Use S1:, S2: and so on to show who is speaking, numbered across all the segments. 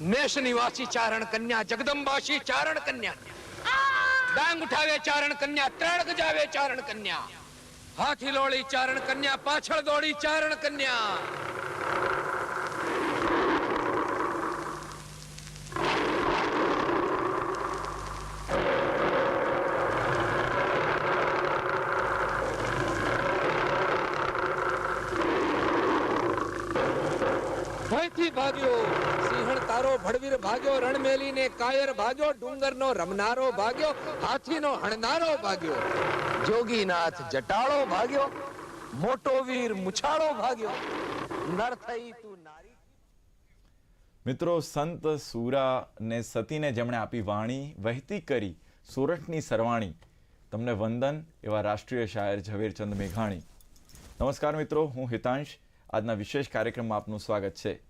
S1: નેશ નિવાસી ચારણ કન્યા, જગદંબાસી ચારણ કન્યા. ડાંગ ઉઠાવે ચારણ કન્યા, ત્રણ ગજાવે ચારણ કન્યા. હાથી લોળી ચારણ કન્યા, પાછળ દોડી ચારણ કન્યા ભયથી ભાગ્યો સિંહણ તારો ભડવીર ભાગ્યો રણમેલી ને કાયર ભાગ્યો, ડુંગરનો રમનારો ભાગ્યો, હાથીનો હણનારો ભાગ્યો. જોગીનાથ જટાળો ભાગ્યો, મોટો વીર મુછાળો ભાગ્યો. નર થઈ તું નારી.
S2: મિત્રો, સંત સુરા ને સતીને જેમણે આપી વાણી, વહેતી કરી સોરઠની સરવાણી. તમને વંદન, એવા રાષ્ટ્રીય શાયર ઝવેરચંદ મેઘાણી. નમસ્કાર મિત્રો, હું હિતાંશ. આજના વિશેષ કાર્યક્રમમાં આપનું સ્વાગત છે.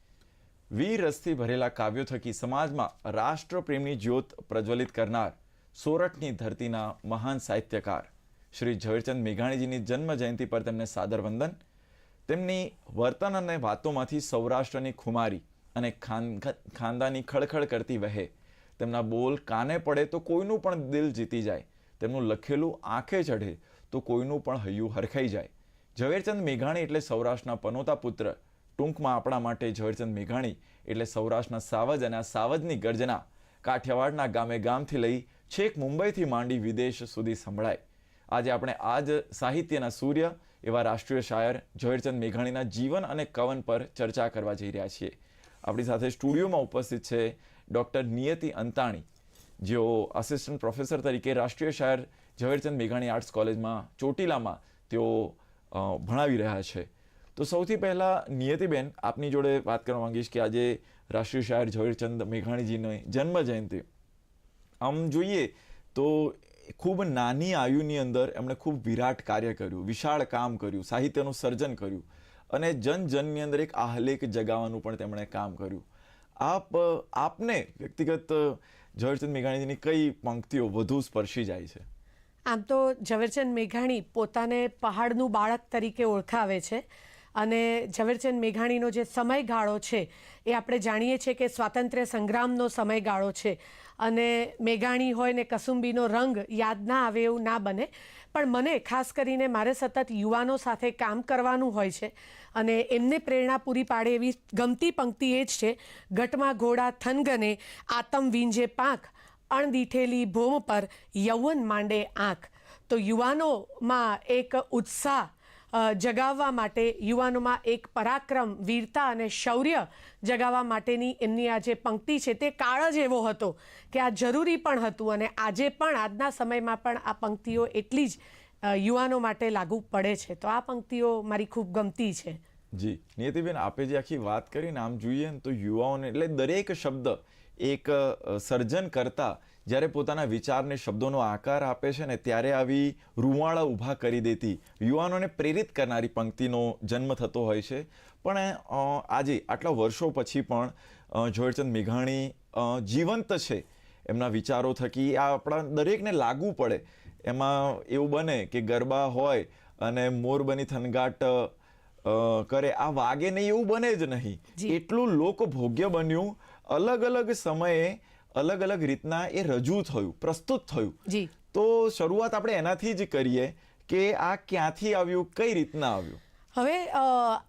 S2: વીર રસથી ભરેલા કાવ્યો થકી સમાજમાં રાષ્ટ્રપ્રેમની જ્યોત પ્રજ્વલિત કરનાર સોરઠની ધરતીના મહાન સાહિત્યકાર શ્રી ઝવેરચંદ મેઘાણીજીની જન્મ જયંતિ પર તેમને સાદર વંદન, તેમની વર્તન અને વાતોમાંથી સૌરાષ્ટ્રની ખુમારી અને ખાનદાની ખળખળ કરતી વહે, તેમના બોલ કાને પડે તો કોઈનું પણ દિલ જીતી જાય, તેમનું લખેલું આંખે ચઢે તો કોઈનું પણ હૈયું હરખાઈ જાય. ઝવેરચંદ મેઘાણી એટલે સૌરાષ્ટ્રના પનોતા પુત્ર ટૂંકમાં આપણા માટે ઝવેરચંદ મેઘાણી એટલે સૌરાષ્ટ્રના સાવજ અને આ સાવજની ગર્જના કાઠિયાવાડના ગામે ગામથી લઈ છેક મુંબઈથી માંડી વિદેશ સુધી સંભળાય. આજે આપણે આજ સાહિત્યના સૂર્ય એવા રાષ્ટ્રીય શાયર ઝવેરચંદ મેઘાણીના જીવન અને કવન પર ચર્ચા કરવા જઈ રહ્યા છીએ. આપણી સાથે સ્ટુડિયોમાં ઉપસ્થિત છે ડૉક્ટર નિયતિ અંતાણી, જેઓ આસિસ્ટન્ટ પ્રોફેસર તરીકે રાષ્ટ્રીય શાયર ઝવેરચંદ મેઘાણી આર્ટ્સ કોલેજમાં ચોટીલામાં તેઓ ભણાવી રહ્યા છે. તો સૌથી પહેલાં નિયતિબેન આપની જોડે વાત કરવા માંગીશ કે આજે રાષ્ટ્રીય શાયર ઝવેરચંદ મેઘાણીજીની જન્મ જયંતિ આમ જોઈએ તો ખૂબ નાની આયુની અંદર એમણે ખૂબ વિરાટ કાર્ય કર્યું, વિશાળ કામ કર્યું, સાહિત્યનું સર્જન કર્યું અને જન જનની અંદર એક આહલેખ જગાવવાનું પણ તેમણે કામ કર્યું. આપ, આપને વ્યક્તિગત ઝવેરચંદ મેઘાણીજીની કઈ પંક્તિઓ વધુ સ્પર્શી જાય છે?
S3: આમ તો ઝવેરચંદ મેઘાણી પોતાને પહાડનું બાળક તરીકે ઓળખાવે છે. અને ઝવેરચંદ મેઘાણીનો જે સમયગાળો છે, એ આપણે જાણીએ છીએ કે સ્વાતંત્ર્ય સંગ્રામનો સમયગાળો છે. અને મેઘાણી હોય ને કસુંબીનો રંગ યાદ ના આવે એવું ના બને. પણ મને ખાસ કરીને મારે સતત યુવાનો સાથે કામ કરવાનું હોય છે અને એમને પ્રેરણા પૂરી પાડે એવી ગમતી પંક્તિ એ જ છે ઘટમાં ઘોડા થનગને, આતમ વીંજે પાંખ, અણદીઠેલી ભૂમ પર યૌવન માંડે આંખ. તો યુવાનોમાં એક ઉત્સાહ જગાવવા માટે યુવાનોમાં એક પરાક્રમ, વીરતા અને શૌર્ય જગાવવા માટેની એમની આ જે પંક્તિ છે તે કાળ જ એવો હતો કે આ જરૂરી પણ હતું અને આજે પણ, આજના સમયમાં પણ આ પંક્તિઓ એટલી જ યુવાનો માટે લાગુ પડે છે. તો આ પંક્તિઓ મારી ખૂબ ગમતી છે.
S2: જી. નિયતિબેન, આપે જે આખી વાત કરીને આમ જોઈએ ને તો યુવાઓને એટલે દરેક શબ્દ એક સર્જન કરતા જ્યારે પોતાના વિચારને શબ્દોનો આકાર આપે છે ને ત્યારે આવી રૂવાળા ઊભા કરી દેતી યુવાનોને પ્રેરિત કરનારી પંક્તિનો જન્મ થતો હોય છે. પણ આજે આટલા વર્ષો પછી પણ ઝવેરચંદ મેઘાણી જીવંત છે એમના વિચારો થકી. આ આપણા દરેકને લાગુ પડે. એમાં એવું બને કે ગરબા હોય અને મોર બની થનગાટ કરે. આ વાગે નહીં એવું બને જ નહીં. એટલું લોકભોગ્ય બન્યું. અલગ અલગ સમયે અલગ અલગ રીતના એ રજૂ થયું પ્રસ્તુત થયું.
S3: જી.
S2: તો શરૂઆત આપણે એનાથી જ કરીએ કે આ ક્યાંથી આવ્યું કઈ રીતના આવ્યું?
S3: હવે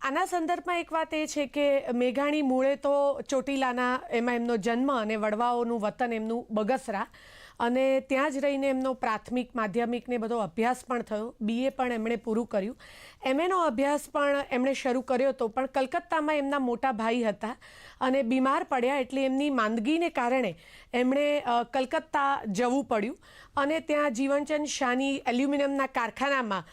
S3: આના સંદર્ભમાં એક વાત એ છે કે મેઘાણી મૂળે તો ચોટીલાના એમાં એમનો જન્મ અને વડવાઓનું વતન એમનું બગસરા. અને ત્યાં જ રહીને એમનો પ્રાથમિક, માધ્યમિક ને બધો અભ્યાસ પણ થયો. બીએ પણ એમણે પૂરું કર્યું. એમએનો અભ્યાસ પણ એમણે શરૂ કર્યો હતો પણ કલકત્તામાં એમના મોટા ભાઈ હતા અને બીમાર પડ્યા એટલે એમની માંદગીને કારણે એમણે કલકત્તા જવું પડ્યું. અને ત્યાં જીવનચંદ શાહની એલ્યુમિનિયમના કારખાનામાં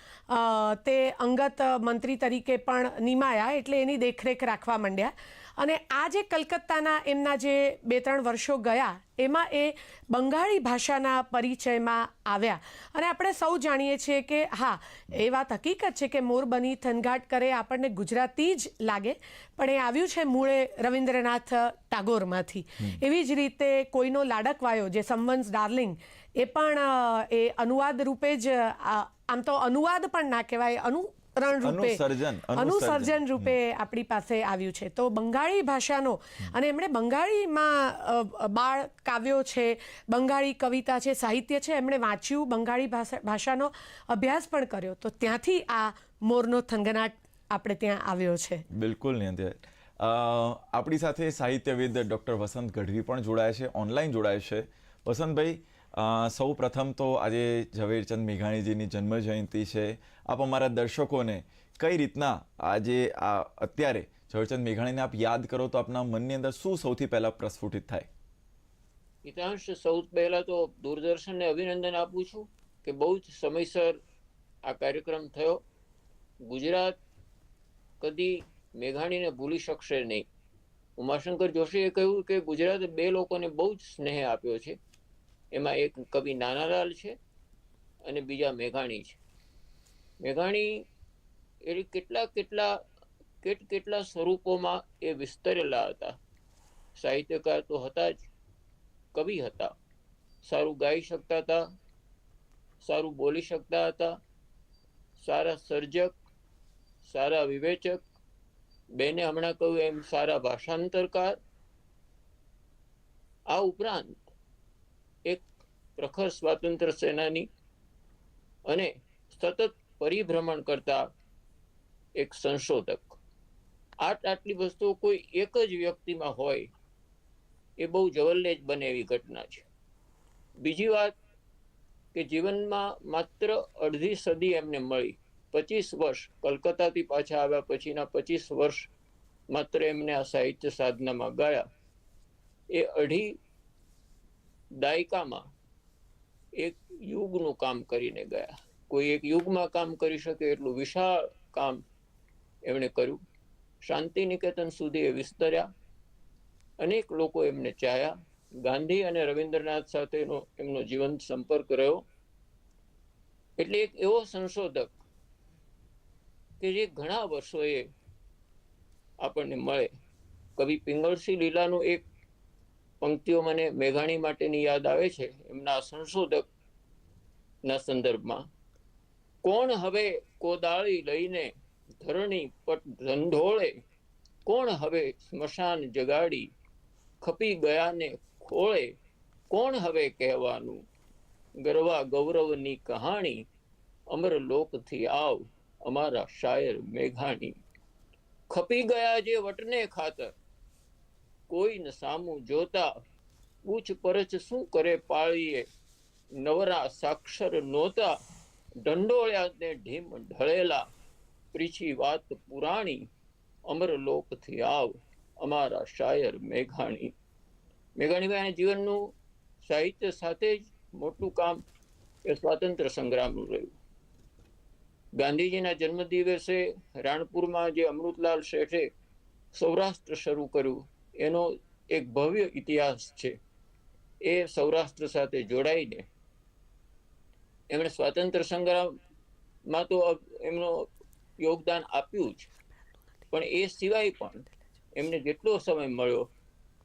S3: તે અંગત મંત્રી તરીકે પણ નિમાયા એટલે એની દેખરેખ રાખવા માંડ્યા. અને આ જે કલકત્તાના એમના જે બે ત્રણ વર્ષો ગયા એમાં એ બંગાળી ભાષાના પરિચયમાં આવ્યા. અને આપણે સૌ જાણીએ છીએ કે હા એ વાત હકીકત છે કે મોર બની થનગાટ કરે આપણને ગુજરાતી જ લાગે પણ એ આવ્યું છે મૂળે રવિન્દ્રનાથ ટાગોરમાંથી. એવી જ રીતે કોઈનો લાડકવાયો જે સંવંશ ડાર્લિંગ એ પણ એ અનુવાદ રૂપે જ આમ તો અનુવાદ પણ ના કહેવાય અનુરણ રૂપે
S2: અનુસર્જન,
S3: રૂપે આપણી પાસે આવ્યું છે. તો બંગાળી ભાષાનો અને એમણે બંગાળીમાં બાળ કાવ્યો છે બંગાળી કવિતા છે સાહિત્ય છે એમણે વાંચ્યું બંગાળી ભાષા ભાષાનો અભ્યાસ પણ કર્યો. તો ત્યાંથી આ મોરનો થનગનાટ આપણે ત્યાં આવ્યો છે.
S2: બિલકુલ નહીં આપણી સાથે સાહિત્યવિદ ડૉક્ટર વસંત ગઢવી પણ જોડાયા છે ઓનલાઈન જોડાયા છે. વસંતભાઈ સૌ પ્રથમ તો આજે ઝવેરચંદ મેઘાણીજીની જન્મ જયંતિ છે. આપ અમારા દર્શકોને કઈ રીતના આજે આ અત્યારે ઝવેરચંદ મેઘાણીને આપ યાદ કરો તો આપના મનની અંદર શું સૌથી પહેલા પ્રસ્ફુટિત થાય?
S4: હિતાંશ સૌ પહેલા તો દૂરદર્શનને અભિનંદન આપું છું કે બહુ જ સમયસર આ કાર્યક્રમ થયો. ગુજરાત કદી મેઘાણીને ભૂલી શકશે નહીં. ઉમાશંકર જોશીએ કહ્યું કે ગુજરાતે બે લોકોને બહુ જ સ્નેહ આપ્યો છે. એમાં એક કવિ નાનાલાલ છે અને બીજા મેઘાણી છે. મેઘાણી એ કેટલા કેટલા કેટ કેટલા સ્વરૂપોમાં એ વિસ્તરેલા હતા. સાહિત્યકાર તો હતા જ. કવિ હતા. સારું ગાઈ શકતા હતા. સારું બોલી શકતા હતા. સારા સર્જક, સારા વિવેચક. બેને હમણાં કહ્યું એમ સારા ભાષાંતરકાર. આ ઉપરાંત પ્રખર સ્વાતંત્ર્ય સેનાની અને સતત પરિભ્રમણ કરતા એક સંશોધક. આટ આટલી વસ્તુઓ કોઈ એક જ વ્યક્તિમાં હોય, એ બહુ જવલ્લે જ બને એવી ઘટના છે. બીજી વાત કે જીવનમાં માત્ર અડધી સદી એમને મળી. પચીસ વર્ષ, કલકત્તાથી પાછા આવ્યા પછીના પચીસ વર્ષ માત્ર એમને આ સાહિત્ય સાધનામાં ગાળ્યા એ અઢી દાયકામાં એક યુગનું કામ કરીને ગયા. કોઈ એક યુગમાં કામ કરી શકે એટલું વિશાળ કામ એમણે કર્યું. શાંતિ નિકેતન સુધી એ વિસ્તર્યા. અનેક લોકો એમને ચાહ્યા. ગાંધી અને રવિન્દ્રનાથ સાથેનો એમનો જીવંત સંપર્ક રહ્યો. એટલે એક એવો સંશોધક કે જે ઘણા વર્ષોએ આપણને મળે. કવિ પિંગળસિંહ લીલાનું એક પંક્તિઓ મને મેઘાણી માટેની યાદ આવે છે, એમના સંશોધક ના સંદર્ભમાં. કોણ હવે કોદાળી લઈને ધરણી પટ ધંધોળે? કોણ હવે સ્મશાન જગાડી ખપી ગયાને ખોળે? કોણ હવે કહેવાનું? ગરવા ગૌરવની કહાણી અમર લોકથી આવ અમારા શાયર મેઘાણી. ખપી ગયા જે વટને ખાતર કોઈને સામું જોતા પૂછપરછ શું કરે પાળીએ? નવરા સાક્ષર નહોતા. ઢંડોળ્યા તે ઢીમ ઢળેલા. પ્રીછી વાત પુરાણી અમર લોકથી આવ અમારા શાયર મેઘાણી. મેઘાણીભાઈના જીવનનું સાહિત્ય સાથે જ મોટું કામ એ સ્વાતંત્ર્ય સંગ્રામનું રહ્યું. ગાંધીજીના જન્મ દિવસે રાણપુરમાં જે અમૃતલાલ શેઠે સૌરાષ્ટ્ર શરૂ કર્યું. એનો એક ભવ્ય ઇતિહાસ છે. એ સૌરાષ્ટ્ર સાથે જોડાઈને એમણે સ્વાતંત્ર્ય સંગ્રામમાં તો એમનો યોગદાન આપ્યું જ. પણ એ સિવાય પણ એમને જેટલો સમય મળ્યો,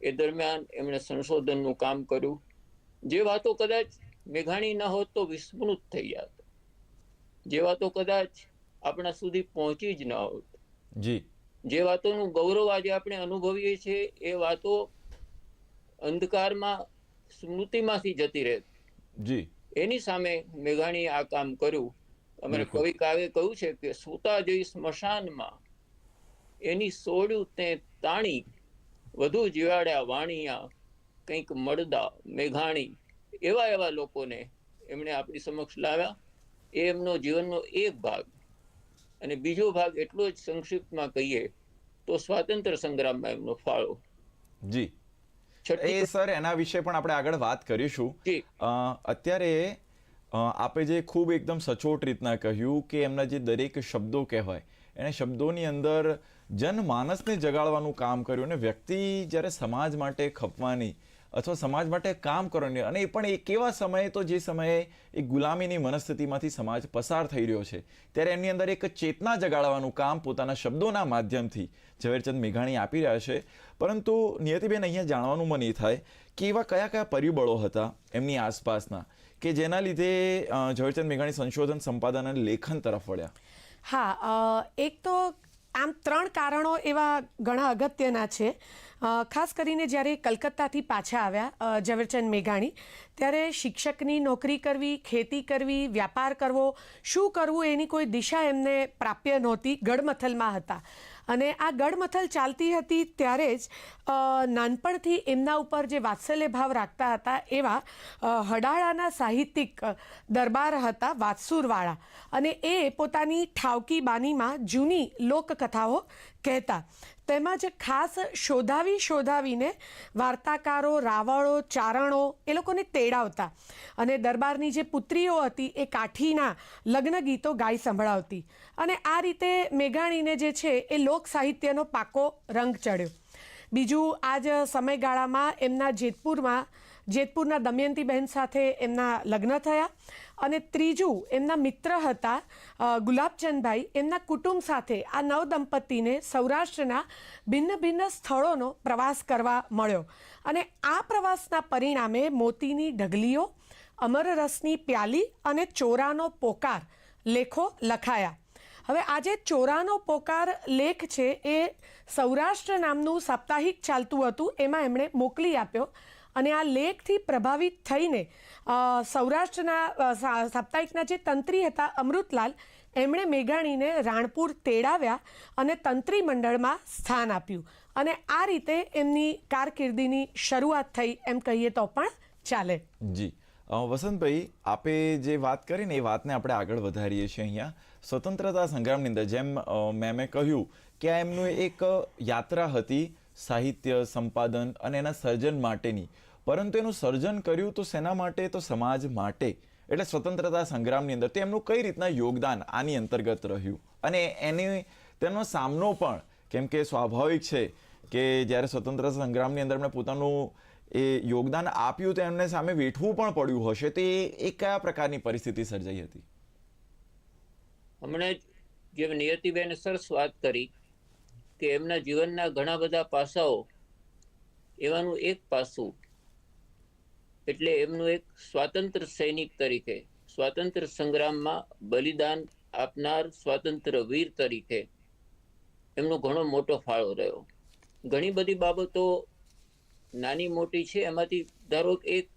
S4: એ દરમિયાન એમણે સંશોધનનું કામ કર્યું. જે વાતો કદાચ મેઘાણી ન હોત તો વિસ્મૃત થઈ જાત જે વાતો કદાચ આપણા સુધી પહોંચી જ ન હોત.
S2: જી.
S4: જે વાતોનું ગૌરવ આજે આપણે અનુભવીએ છીએ એ વાતો અંધકારમાં સ્મૃતિમાંથી જતી રહે.
S2: જી.
S4: એની સામે મેઘાણીએ આ કામ કર્યું. અમારે. કવિ કાવ્ય કહ્યું છે કે સૂતા જઈ સ્મશાનમાં એની સોડ્યું તે તાણી વધુ જીવાડ્યા વાણિયા કંઈક મળદા મેઘાણી. એવા એવા લોકોને એમણે આપણી સમક્ષ લાવ્યા. એ એમનો જીવનનો એક ભાગ. અને બીજો ભાગ એટલો જ સંક્ષિપ્તમાં કહીએ તો સ્વાતંત્ર્ય સંગ્રામમાં એમનો ફાળો.
S2: જી. એ સર એના વિશે પણ આપણે આગળ વાત કરીશું. અત્યારે આપે જે ખૂબ એકદમ સચોટ રીતના કહ્યું કે એમના જે દરેક શબ્દો કહેવાય એને શબ્દોની અંદર જનમાનસને જગાડવાનું કામ કર્યું અને વ્યક્તિ જ્યારે સમાજ માટે ખપવાની અથવા સમાજ માટે કામ કરવાની. અને એ પણ એ કેવા સમયે તો જે સમયે એ ગુલામીની મનસ્થિતિમાંથી સમાજ પસાર થઈ રહ્યો છે, ત્યારે એમની અંદર એક ચેતના જગાડવાનું કામ પોતાના શબ્દોના માધ્યમથી ઝવેરચંદ મેઘાણી આપી રહ્યા છે. પરંતુ નિયતિબેન અહીંયા જાણવાનું મને એ થાય કે એવા કયા કયા પરિબળો હતા એમની આસપાસના કે જેના લીધે ઝવેરચંદ મેઘાણી સંશોધન, સંપાદન અને લેખન તરફ વળ્યા?
S3: હા એક તો આમ ત્રણ કારણો એવા ઘણા અગત્યના છે. ખાસ કરીને જ્યારે કલકત્તાથી પાછા આવ્યા ઝવેરચંદ મેઘાણી, ત્યારે શિક્ષકની નોકરી કરવી, ખેતી કરવી, વ્યાપાર કરવો, શું કરવું એની કોઈ દિશા એમને પ્રાપ્ય નહોતી ગડમથલમાં હતા. અને આ ગડમથલ ચાલતી હતી ત્યારે જ નાનપણથી એમના ઉપર જે વાત્સલ્ય ભાવ રાખતા હતા, એવા હડાળાના સાહિત્યિક દરબાર હતા વાત્સુરવાળા. અને એ પોતાની ઠાવકી બાનીમાં જૂની લોકકથાઓ કહેતા. તેમજ ખાસ શોધાવી શોધાવીને વાર્તાકારો, રાવળો, ચારણો એ લોકોને તેડાવતા. અને દરબારની જે પુત્રીઓ હતી એ કાઠીના લગ્ન ગીતો ગાઈ સંભળાવતી. અને આ રીતે મેઘાણીને જે છે એ લોક સાહિત્યનો પાકો રંગ ચડ્યો. બીજું આ જ સમયગાળામાં એમના જેતપુરમાં, જેતપુરના દમયંતીબહેન સાથે એમના લગ્ન થયા અને ત્રીજું, એમના મિત્ર હતા ગુલાબચંદભાઈ, એમના કુટુંબ સાથે આ નવ દંપતીને સૌરાષ્ટ્રના ભિન્ન ભિન્ન સ્થળોનો પ્રવાસ કરવા મળ્યો. અને આ પ્રવાસના પરિણામે મોતીની ઢગલીઓ, અમરરસની પ્યાલી અને ચોરાનો પોકાર લેખો લખાયા. હવે આજે ચોરાનો પોકાર લેખ છે, એ સૌરાષ્ટ્ર નામનું સાપ્તાહિક ચાલતું હતું, એમાં એમણે મોકલી આપ્યો. અને આ લેખથી પ્રભાવિત થઈને સૌરાષ્ટ્રના સાપ્તાહિકના જે તંત્રી હતા, અમૃતલાલ, એમણે મેઘાણીને રાણપુર તેડાવ્યા અને તંત્રી મંડળમાં સ્થાન આપ્યું. અને આ રીતે એમની કારકિર્દીની શરૂઆત થઈ, એમ કહીએ તો પણ ચાલે.
S2: જી. વસંતભાઈ, આપે જે વાત કરી ને એ વાતને આપણે આગળ વધારીએ છીએ અહીંયા. સ્વતંત્રતા સંગ્રામની અંદર જેમ મેં કહ્યું કે આ એમનું એક યાત્રા હતી સાહિત્ય, સંપાદન અને એના સર્જન માટેની. પરંતુ એનું સર્જન કર્યું તો શેના માટે, તો સમાજ માટે? એટલે સ્વતંત્રતા સંગ્રામની અંદર તો એમનું કઈ રીતના યોગદાન આની અંતર્ગત રહ્યું? અને એની, તેનો સામનો પણ કેમ કે સ્વાભાવિક છે કે જ્યારે સ્વતંત્રતા સંગ્રામની અંદર એમણે પોતાનું એ યોગદાન આપ્યું તો એમને સામે વેઠવું પણ પડ્યું હશે, તો એ કયા પ્રકારની પરિસ્થિતિ સર્જાઈ હતી?
S4: હમણાં જ જે નિયતિબેને સરસ વાત કરી કે એમના જીવનના ઘણા બધા પાસાઓ એવાનું એક પાસું એટલે એમનું એક સ્વાતંત્ર્ય સૈનિક તરીકે સ્વાતંત્ર્ય સંગ્રામમાં બલિદાન આપનાર સ્વાતંત્ર્ય વીર તરીકે એમનો ઘણો મોટો ફાળો રહ્યો. ઘણી બધી બાબતો નાની મોટી છે, એમાંથી ધારો એક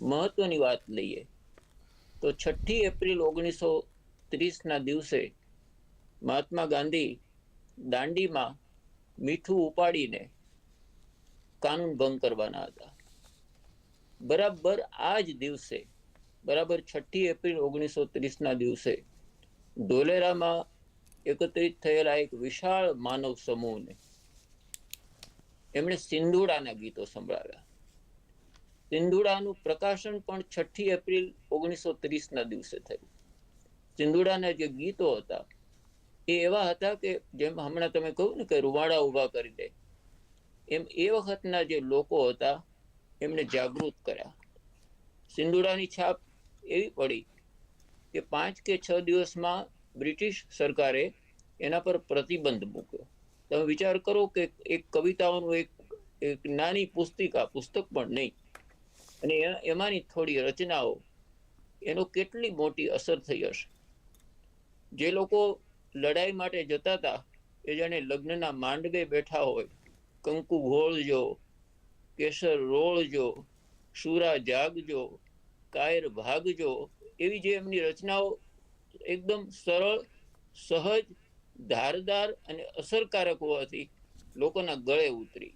S4: મહત્વની વાત લઈએ તો છઠ્ઠી એપ્રિલ ઓગણીસો ત્રીસના દિવસે મહાત્મા ગાંધી દાંડીમાં મીઠું ઉપાડીને કાનૂન ભંગ કરવાના હતા. બરાબર આ જ દિવસે, બરાબર છઠ્ઠી એપ્રિલ ઓગણીસો ત્રીસના દિવસે ધોલેરામાં એકત્રિત થયેલા એક વિશાળ માનવ સમૂહને એમણે સિંધુડાના ગીતો સંભળાવ્યા. સિંધુડાનું પ્રકાશન પણ છઠ્ઠી એપ્રિલ ઓગણીસો ત્રીસના દિવસે થયું. સિંધુડાના જે ગીતો હતા, એ એવા હતા કે જેમ હમણાં તમે કહ્યું ને કે રૂવાડા ઊભા કરી દે, એમ એ વખતના જે લોકો હતા, એમને જાગૃત કર્યા. સિંદુડાની છાપ એવી પડી કે પાંચ કે છ દિવસમાં બ્રિટિશ સરકારે એના પર પ્રતિબંધ મૂક્યો. તમે વિચાર કરો કે એક કવિતાઓનું એક એક નાની પુસ્તિકા, પુસ્તક પણ નહીં. અને એમાંની થોડી રચનાઓ, એનો કેટલી મોટી અસર થઈ હશે? જે લોકો લડાઈ માટે જતા હતા, એ જાણે લગ્નના માંડવે બેઠા હોય. કંકુ ઘોળજો, કેસર રોળજો, સુરા જાગજો, કાયર ભાગજો, એવી જે એમની રચનાઓ એકદમ સરળ, સહજ, ધારદાર અને અસરકારક હોવાથી લોકોના ગળે ઉતરી.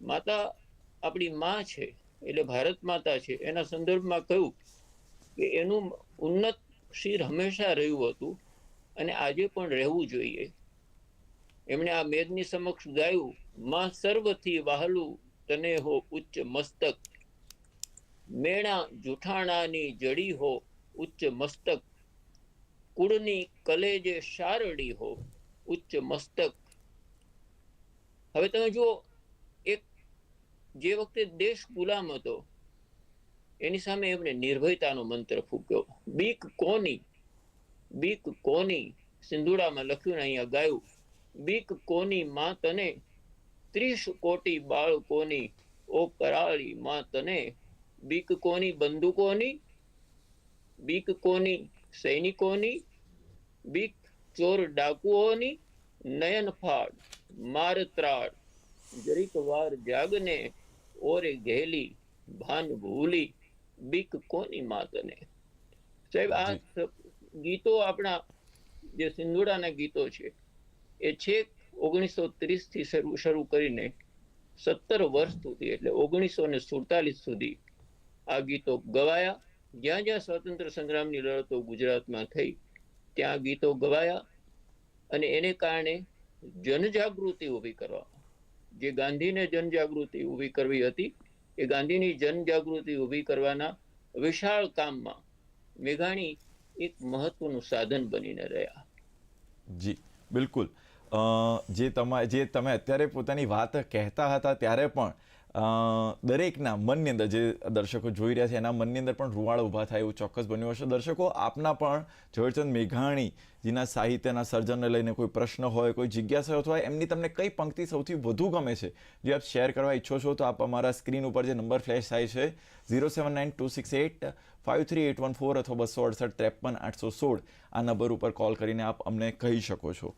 S4: માતા આપણી માં છે, એટલે ભારત માતા છે. એના સંદર્ભમાં કહ્યું કે એનું ઉન્નત શિર હંમેશા રહ્યું હતું. અને આજે પણ રહેવું જોઈએ. એમણે આ મેદની સમક્ષ ગાયું, માં સર્વથી વહાલું તને હો ઉચ્ચ મસ્તક. મેણા જુઠાણાની જડી હો ઉચ્ચ મસ્તક. કુળની કલેજે શારડી હો ઉચ્ચ મસ્તક. હવે તમે જુઓ, એક જે વખતે દેશ ગુલામ હતો, એની સામે એમણે નિર્ભયતાનો મંત્ર ફૂક્યો. બીક કોની? બીક કોની સિંધુડામાં લખ્યું અહીંયા ગાયું? બીક કોની માં તને? ત્રીસ કોટી બાળકોની ઓ કરાળી માં તને? બીક કોની બંદૂકોની? બીક કોની સૈનિકોની? બીક ચોર ડાકુઓની? નયન ફાડ માર ત્રાડ. જરીક વાર જાગને ઓરે ઘેલી ભાન ભૂલી. બીક કોની માતને સાહેબ આ ગીતો આપણા જે સિંધુડાના ગીતો છે, એ છેક ઓગણીસો ત્રીસથી શરૂ શરૂ કરીને સત્તર વર્ષ સુધી એટલે ઓગણીસો ને સુડતાલીસ સુધી આ ગીતો ગવાયા. જ્યાં જ્યાં સ્વાતંત્ર્ય સંગ્રામની લડતો ગુજરાતમાં થઈ, ત્યાં ગીતો ગવાયા અને એને કારણે જનજાગૃતિ ઊભી કરવામાં જે ગાંધીને જનજાગૃતિ ઊભી કરવી હતી, એ ગાંધીની જનજાગૃતિ ઊભી કરવાના વિશાળ કામમાં મેઘાણી એક મહત્વનું સાધન બનીને રહ્યા.
S2: જી, બિલકુલ. જે તમા, જે તમે અત્યારે પોતાની વાત કહેતા હતા, ત્યારે પણ દરેકના મનની અંદર જે દર્શકો જોઈ રહ્યા છે, એના મનની અંદર પણ રૂવાળ ઊભા થાય એવું ચોક્કસ બન્યું હશે. દર્શકો, આપના પણ ઝવેરચંદ મેઘાણી જેના સાહિત્યના સર્જનને લઈને કોઈ પ્રશ્ન હોય, કોઈ જિજ્ઞાસા અથવા એમની તમને કઈ પંક્તિ સૌથી વધુ ગમે છે, જે આપ શેર કરવા ઈચ્છો છો તો આપ અમારા સ્ક્રીન ઉપર જે નંબર ફ્લેશ થાય છે, zero seven nine two six eight five three eight one four અથવા બસો અડસઠ ત્રેપન આઠસો સોળ આ નંબર ઉપર કોલ કરીને આપ અમને કહી શકો છો.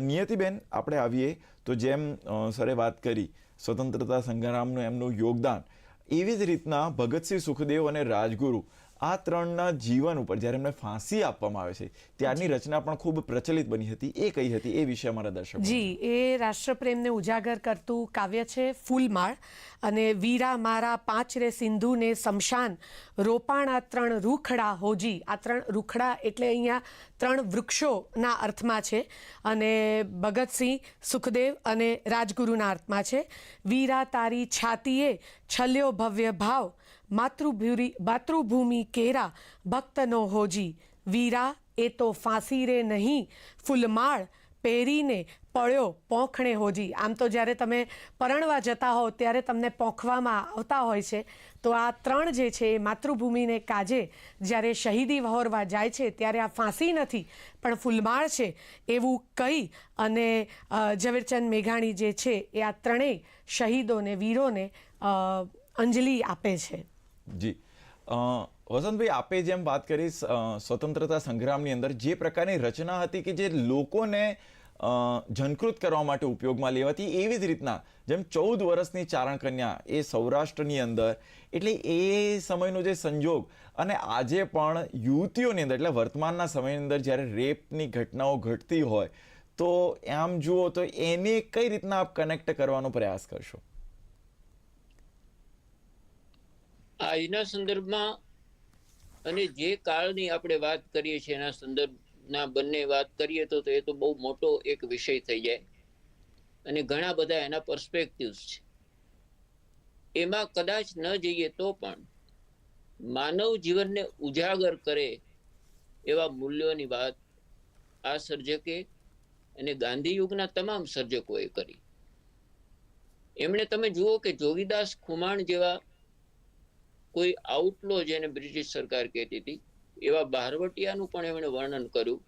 S2: નિયતિબેન, આપણે આવીએ તો જેમ સરે વાત કરી સ્વતંત્રતા સંગ્રામનું એમનું યોગદાન. એવી જ રીતના ભગતસિંહ સુખદેવ અને રાજગુરુ આ ત્રણના જીવન ઉપર જ્યારે એમને ફાંસી આપવામાં આવે છે ત્યારની રચના પણ ખૂબ પ્રચલિત બની હતી એ કઈ હતી એ વિશે અમારા દર્શકો
S3: જી એ રાષ્ટ્રપ્રેમને ઉજાગર કરતું કાવ્ય છે ફૂલમાળ અને વીરા મારા પાંચ રે સિંધુને શમશાન આ ત્રણ રૂખડા હોજી. આ ત્રણ રૂખડા એટલે અહીંયા ત્રણ વૃક્ષોના અર્થમાં છે અને ભગતસિંહ સુખદેવ અને રાજગુરુના અર્થમાં છે. વીરા તારી છાતીએ છલ્યો ભવ્ય ભાવ માતૃભૂરી માતૃભૂમિ કેરા ભક્તનો હોજી. વીરા એ તો ફાંસી રે નહીં, ફૂલમાળ પહેરીને પળ્યો પોંખણે હોજી. આમ તો જ્યારે તમે પરણવા જતા હો, ત્યારે તમને પોંખવામાં આવતા હોય છે. તો આ ત્રણ જે છે એ માતૃભૂમિને કાજે જ્યારે શહીદી વહોરવા જાય છે, ત્યારે આ ફાંસી નથી, પણ ફૂલમાળ છે એવું કહી અને ઝવેરચંદ મેઘાણી જે છે એ આ ત્રણેય શહીદોને, વીરોને અંજલિ આપે છે.
S2: જી. વસંતભાઈ, આપે જેમ વાત કરી સ્વતંત્રતા સંગ્રામની અંદર, જે પ્રકારની રચના હતી કે જે લોકોને જનકૃત કરવા માટે ઉપયોગમાં લેવાતી એવી જ રીતના જેમ ચૌદ વર્ષની ચારણ કન્યા એ સૌરાષ્ટ્રની અંદર, એટલે એ સમયનો જે સંજોગ અને આજે પણ યુવતીઓની અંદર, એટલે વર્તમાનના સમયની અંદર જ્યારે રેપની ઘટનાઓ ઘટતી હોય, તો આમ જુઓ તો એને કઈ રીતના આપ કનેક્ટ કરવાનો પ્રયાસ કરશો?
S4: આજના સંદર્ભમાં અને જે કાળની આપણે વાત કરીએ છીએ એના સંદર્ભના બંને વાત કરીએ તો એ તો બહુ મોટો એક વિષય થઈ જાય. અને ઘણા બધા એના પર્સપેક્ટિવ્સ છે. એમાં કદાચ ન જઈએ તો પણ માનવ જીવનને ઉજાગર કરે એવા મૂલ્યોની વાત આ સર્જકે અને ગાંધી યુગના તમામ સર્જકોએ કરી. એમણે તમે જુઓ કે જોગીદાસ ખુમાણ જેવા કોઈ આઉટલો જેને બ્રિટિશ સરકાર કહેતી હતી, એવા બહારવટિયાનું પણ એમણે વર્ણન કર્યું.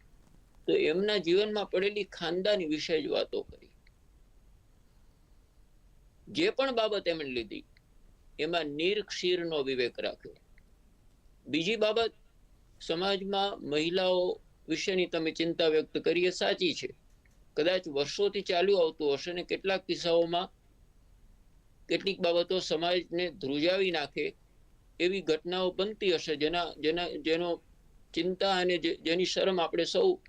S4: તો એમના જીવનમાં પડેલી ખાનદાની વિશે જ વાતો કરી. જે પણ બાબત એમણે લીધી, એમાં નિરક્ષીરનો વિવેક રાખ્યો. બીજી બાબત, સમાજમાં મહિલાઓ વિશેની તમે ચિંતા વ્યક્ત કરી એ સાચી છે. કદાચ વર્ષોથી ચાલ્યું આવતું હશે ને કેટલાક કિસ્સાઓમાં કેટલીક બાબતો સમાજને ધ્રુજાવી નાખે એવી ઘટનાઓ બનતી હશે જેના જેના, જેનો ચિંતા અને જેની શરમ આપણે સૌ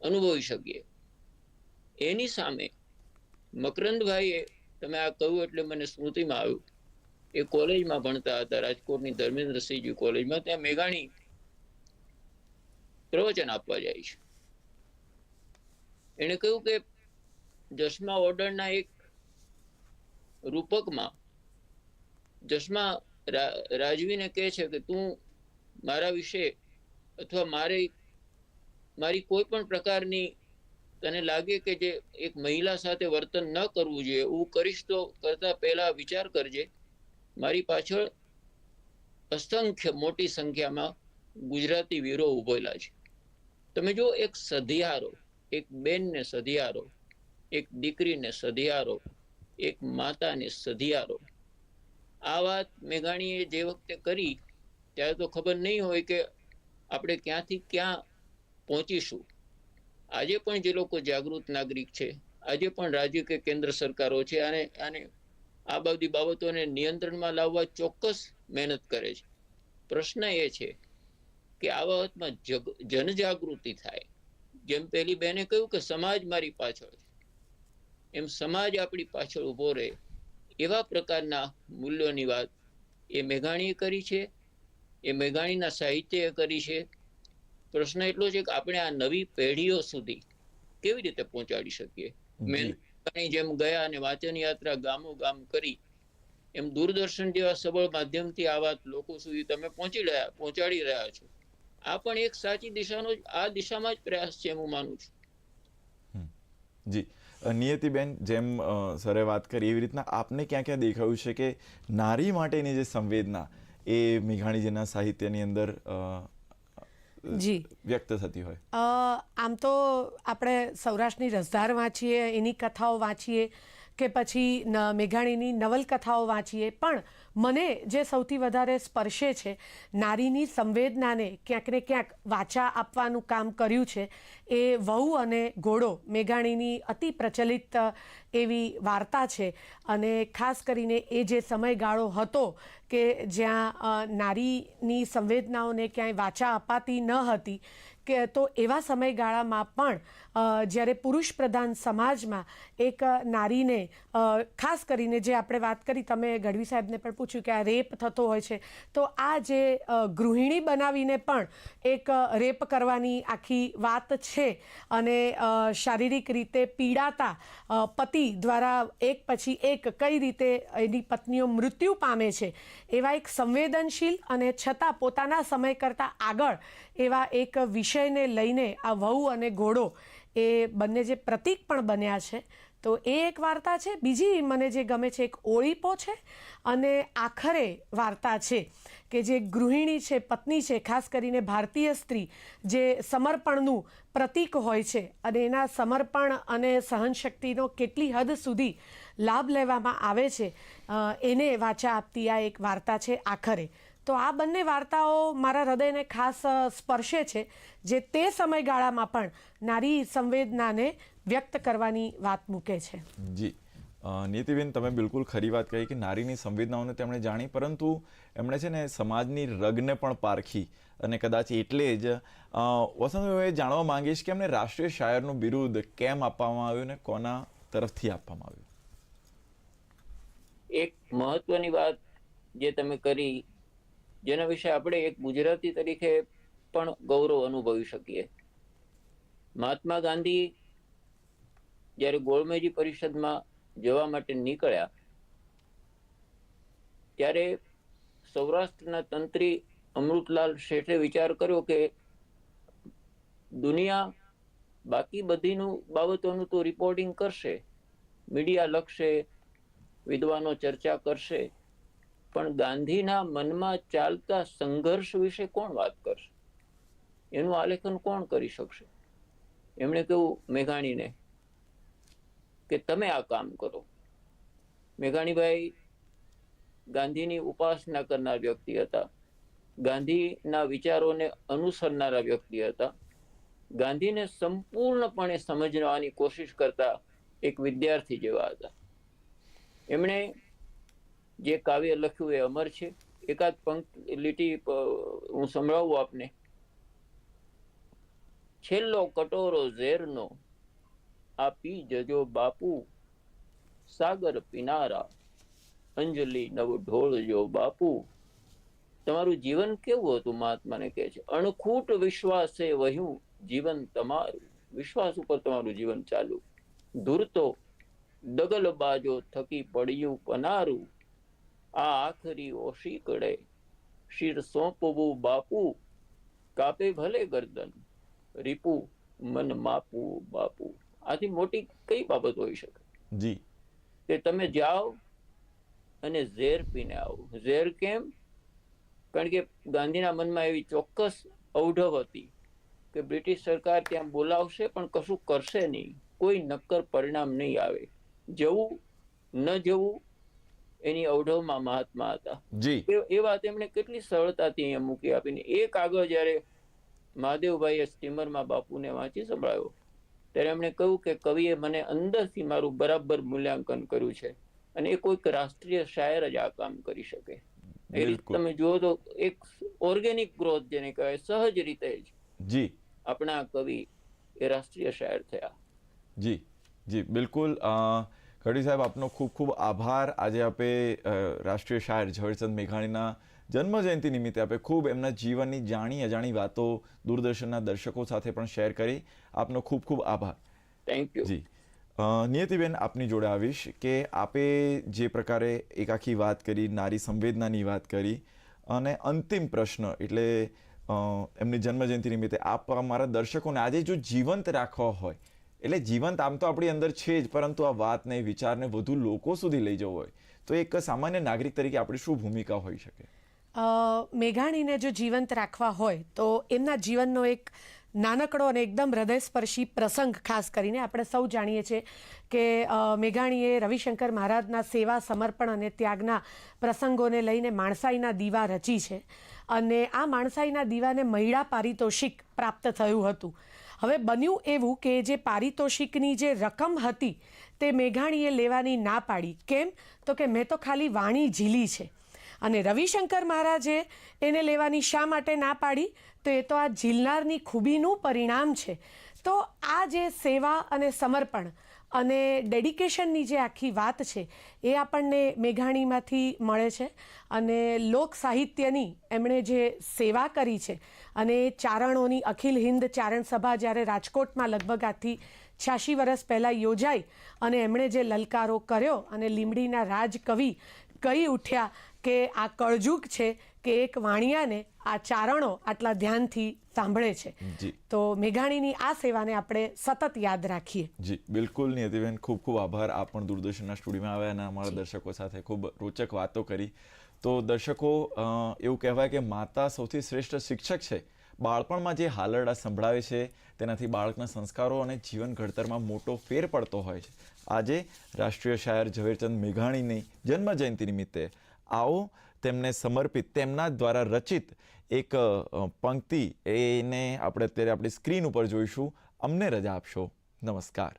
S4: અનુભવી શકીએ. એની સામે મકરંદભાઈએ, તમે આ કહ્યું એટલે મને સ્મૃતિમાં આવ્યું, એ કોલેજમાં ભણતા હતા, રાજકોટની ધર્મેન્દ્રસિંહજી કોલેજમાં, ત્યાં મેઘાણી પ્રવચન આપવા જાય છે. એણે કહ્યું કે જસમા ઓર્ડરના એક રૂપકમાં જસમા રાજવીને કહે છે કે તું મારા વિશે અથવા મારે મારી કોઈ પણ પ્રકારની તને લાગે કે જે એક મહિલા સાથે વર્તન ન કરવું જોઈએ, એવું કરીશ તો કરતા પહેલા વિચાર કરજે. મારી પાછળ અસંખ્ય મોટી સંખ્યામાં ગુજરાતી વીરો ઉભેલા છે. તમે જો એક સધિયારો, એક બેનને સધિયારો, એક દીકરીને સધિયારો, એક માતાને સધિયારો આ વાત મેઘાણીએ જે વખતે કરી, ત્યારે તો ખબર નહીં હોય કે આપણે ક્યાંથી ક્યાં પહોંચીશું. આજે પણ જે લોકો જાગૃત નાગરિક છે, આજે પણ રાજ્ય કે કેન્દ્ર સરકારો છે, અને આને આ બધી બાબતોને નિયંત્રણમાં લાવવા ચોક્કસ મહેનત કરે છે. પ્રશ્ન એ છે કે આ બાબતમાં જગ, જનજાગૃતિ થાય. જેમ પેલી બેને કહ્યું કે સમાજ મારી પાછળ છે. એમ સમાજ આપણી પાછળ ઊભો રહે. એવા પ્રકારના મૂલ્યોની વાત એ મેઘાણીએ કરી છે. એ મેઘાણીના સાહિત્યએ કરી છે. પ્રશ્ન એટલો છે કે આપણે આ નવી પેઢીઓ સુધી કેવી રીતે પહોંચાડી શકીએ? મેં મેઘાણી જેમ ગયા અને વાંચન યાત્રા ગામો ગામ કરી. એમ દૂરદર્શન જેવા સબળ માધ્યમથી આ વાત લોકો સુધી તમે પહોંચી રહ્યા પહોંચાડી રહ્યા છો. આ પણ એક સાચી દિશાનો આ દિશામાં જ પ્રયાસ છે હું માનું છું.
S2: જી. નિયતિબેન જેમ સરે વાત કરી એવી રીતના આપને ક્યાં ક્યાં દેખાયું છે કે નારી માટેની જે સંવેદના એ મેઘાણીજીના સાહિત્યની અંદર
S3: જી.
S2: વ્યક્ત થતી હોય?
S3: આમ તો આપણે સૌરાષ્ટ્રની રસધાર વાંચીએ એની કથાઓ વાંચીએ કે પછી મેઘાણીની નવલકથાઓ વાંચીએ પણ મને જે સૌથી વધારે સ્પર્શે છે, નારીની સંવેદનાને ક્યાંક ને ક્યાંક વાચા આપવાનું કામ કર્યું છે, એ વહુ અને ઘોડો મેઘાણીની અતિ પ્રચલિત એવી વાર્તા છે. અને ખાસ કરીને એ જે સમયગાળો હતો કે જ્યાં નારીની સંવેદનાઓને ક્યાંય વાચા અપાતી ન હતી કે તો એવા સમયગાળામાં પણ જ્યારે પુરુષ પ્રધાન સમાજમાં એક નારીને ખાસ કરીને જે આપણે વાત કરી, તમે ગઢવી સાહેબને પણ પૂછ્યું કે આ રેપ થતો હોય છે, તો આ જે ગૃહિણી બનાવીને પણ એક રેપ કરવાની આખી વાત છે અને શારીરિક રીતે પીડાતા પતિ દ્વારા એક પછી એક કઈ રીતે એની પત્નીઓ મૃત્યુ પામે છે, એવા એક સંવેદનશીલ અને છતાં પોતાના સમય કરતાં આગળ એવા એક વિષયને લઈને આ વહુ અને ઘોડો એ બંને જે પ્રતીક પણ બન્યા છે. તો એ એક વાર્તા છે. બીજી મને જે ગમે છે, એક ઓળીપો છે. અને આખરે વાર્તા છે કે જે ગૃહિણી છે, પત્ની છે, ખાસ કરીને ભારતીય સ્ત્રી, જે સમર્પણનું પ્રતીક હોય છે અને એના સમર્પણ અને સહનશક્તિનો કેટલી હદ સુધી લાભ લેવામાં આવે છે એને વાચા આપતી આ એક વાર્તા છે આખરે. તો આ બંને વાર્તાઓ મારા હૃદયને ખાસ સ્પર્શે છે જે તે સમયગાળામાં પણ નારી સંવેદનાને વ્યક્ત કરવાની વાત મૂકે છે.
S2: જી. નીતિબેન તમે બિલકુલ ખરી વાત કહી કે નારીની સંવેદનાઓને તેમણે જાણી પરંતુ એમણે છે ને સમાજની રગને પણ પારખી અને કદાચ એટલે જ વસંત હું એ જાણવા માંગીશ કે એમને રાષ્ટ્રીય શાયરનું બિરુદ કેમ આપવામાં આવ્યું ને કોના તરફથી આપવામાં આવ્યું?
S4: એક મહત્વની વાત જે તમે કરી જેના વિશે આપણે એક ગુજરાતી તરીકે પણ ગૌરવ અનુભવી શકીએ. મહાત્મા ગાંધી જ્યારે ગોળમેજી પરિષદમાં જવા માટે નીકળ્યા, ત્યારે સૌરાષ્ટ્રના તંત્રી અમૃતલાલ શેઠે વિચાર કર્યો કે દુનિયા બાકી બધીનું બાબતોનું તો રિપોર્ટિંગ કરશે, મીડિયા લખશે, વિદ્વાનો ચર્ચા કરશે પણ ગાંધીના મનમાં ચાલતા સંઘર્ષ વિશે કોણ વાત કરશે? એનું આલેખન કોણ કરી શકશે? એમણે કહ્યું મેઘાણીને કે તમે આ કામ કરો. મેઘાણીભાઈ ગાંધીની ઉપાસના કરનાર વ્યક્તિ હતા. ગાંધીના વિચારોને અનુસરનારા વ્યક્તિ હતા. ગાંધીને સંપૂર્ણપણે સમજવાની કોશિશ કરતા એક વિદ્યાર્થી જેવા હતા. એમણે જે કાવ્ય લખ્યું એ અમર છે. એકાદ પંક્તિ, લીટી હું સંભળાવું આપને. છેલ્લો કટોરો ઝેરનો આ પી જજો બાપુ, સાગર પિનારા, અંજલિ નવ ઢોળજો બાપુ. તમારું જીવન કેવું હતું મહાત્માને કહે છે? અણખૂટ વિશ્વાસે વહ્યું જીવન તમારું. વિશ્વાસ ઉપર તમારું જીવન ચાલુ ધૂરતો દગલબાજો થકી પડ્યું પનારું. આ આખરી ઓશી કડે શિર સોંપવું બાપુ કાપે ભલે ગરદન. રીપુ મન માપવું બાપુ. આથી મોટી કઈ બાબત હોઈ શકે?
S2: જી.
S4: કે તમે જાઓ અને ઝેર પીને આવો. ઝેર કેમ? કારણ કે ગાંધીના મનમાં એવી ચોક્કસ અવઢવ હતી કે બ્રિટિશ સરકાર ત્યાં બોલાવશે પણ કશું કરશે નહીં. કોઈ નક્કર પરિણામ નહીં આવે. જવું ન જવું એની અવઢવમાં મહાત્મા હતા.
S2: જી.
S4: એ- એ વાત એમણે કેટલી સરળતાથી અહીંયા મૂકી આપીને. એ કાગળ જ્યારે મહાદેવભાઈએ સ્ટીમરમાં બાપુને વાંચી સંભળાયો ત્યારે એમણે કહ્યું કે કવિએ મને અંદરથી મારું બરાબર મૂલ્યાંકન કર્યું છે અને એ કોઈક રાષ્ટ્રીય શાયર જ આ કામ કરી શકે. એ રીતે તમે જુઓ તો એક ઓર્ગેનિક ગ્રોથ જેને કહેવાય સહજ રીતે જ
S2: જી.
S4: આપણા કવિ એ રાષ્ટ્રીય શાયર થયા.
S2: જી જી બિલકુલ. અ, સાહેબ આપનો ખૂબ ખૂબ આભાર. આજે આપે રાષ્ટ્રીય શાયર ઝવેરચંદ મેઘાણીના જન્મજયંતિ નિમિત્તે આપે ખૂબ એમના જીવનની જાણી અજાણી વાતો દૂરદર્શનના દર્શકો સાથે પણ શેર કરી. આપનો ખૂબ ખૂબ આભાર.
S4: થેન્ક યુ
S2: જી. નિયતિબેન આપની જોડે આવીશ કે આપે જે પ્રકારે એક આખી વાત કરી નારી સંવેદનાની વાત કરી અને અંતિમ પ્રશ્ન એટલે એમની જન્મજયંતિ નિમિત્તે આપ અમારા દર્શકોને આજે જો જીવંત રાખવા હોય એટલે જીવંત આમ તો આપણી અંદર છે જ, પરંતુ આ વાતને, વિચારને વધુ લોકો સુધી લઈ જવો હોય. તો એક સામાન્ય નાગરિક તરીકે આપણી શું ભૂમિકા હોઈ શકે?
S3: મેઘાણીને જો જીવંત રાખવા હોય, તો એમના જીવનનો એક નાનકડો અને એકદમ હૃદયસ્પર્શી પ્રસંગ ખાસ કરીને આપણે સૌ જાણીએ છીએ કે મેઘાણીએ રવિશંકર મહારાજના સેવા, સમર્પણ અને ત્યાગના પ્રસંગોને લઈને માણસાઈના દીવા રચી છે. અને આ માણસાઈના દીવાને મહિળા પારિતોષિક પ્રાપ્ત થયું હતું. હવે બન્યું એવું કે જે પારિતોષિકની જે રકમ હતી તે મેઘાણીએ લેવાની ના પાડી. કેમ? તો કે મેં તો ખાલી વાણી ઝીલી છે. અને રવિશંકર મહારાજે એને લેવાની શા માટે ના પાડી? તો એ તો આ ઝીલનારની ખૂબીનું પરિણામ છે. તો આ જે સેવા અને સમર્પણ અને ડેડિકેશનની જે આખી વાત છે, એ આપણને મેઘાણીમાંથી મળે છે. અને લોક સાહિત્યની એમણે જે સેવા કરી છે અને ચારણોની અખિલ હિન્દ ચારણ સભા જ્યારે રાજકોટમાં લગભગ આથી છ્યાસી વર્ષ પહેલાં યોજાઈ અને એમણે જે લલકારો કર્યો અને લીમડીના રાજકવિ કહી ઉઠ્યા કે આ કળજુક છે કે એક વાણિયાને આ ચારણો આટલા ધ્યાનથી સાંભળે છે. તો મેઘાણીની આ સેવાને આપણે સતત યાદ રાખીએ.
S2: જી બિલકુલ નિયતિબેન ખૂબ ખૂબ આભાર. આપ પણ દૂરદર્શનના સ્ટુડિયોમાં આવ્યા અને અમારા દર્શકો સાથે ખૂબ રોચક વાતો કરી. તો દર્શકો એવું કહેવાય કે માતા સૌથી શ્રેષ્ઠ શિક્ષક છે. બાળપણમાં જે હાલરડા સંભળાવે છે, તેનાથી બાળકના સંસ્કારો અને જીવન ઘડતરમાં મોટો ફેર પડતો હોય છે. આજે રાષ્ટ્રીય શાયર ઝવેરચંદ મેઘાણીની જન્મ જયંતિ નિમિત્તે આવો તેમને સમર્પિત, તેમના દ્વારા રચિત એક પંક્તિ, એને આપણે અત્યારે આપણી સ્ક્રીન ઉપર જોઈશું. અમને રજા આપશો. નમસ્કાર.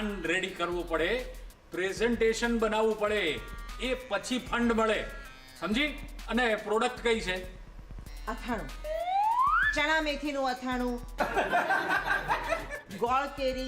S5: પ્લાન રેડી કરવો પડે પ્રેઝન્ટેશન બનાવવું પડે, એ પછી ફંડ મળે. સમજી? અને પ્રોડક્ટ કઈ છે?
S6: અથાણું. ચણા મેથીનું અથાણું. ગોળ કેરી.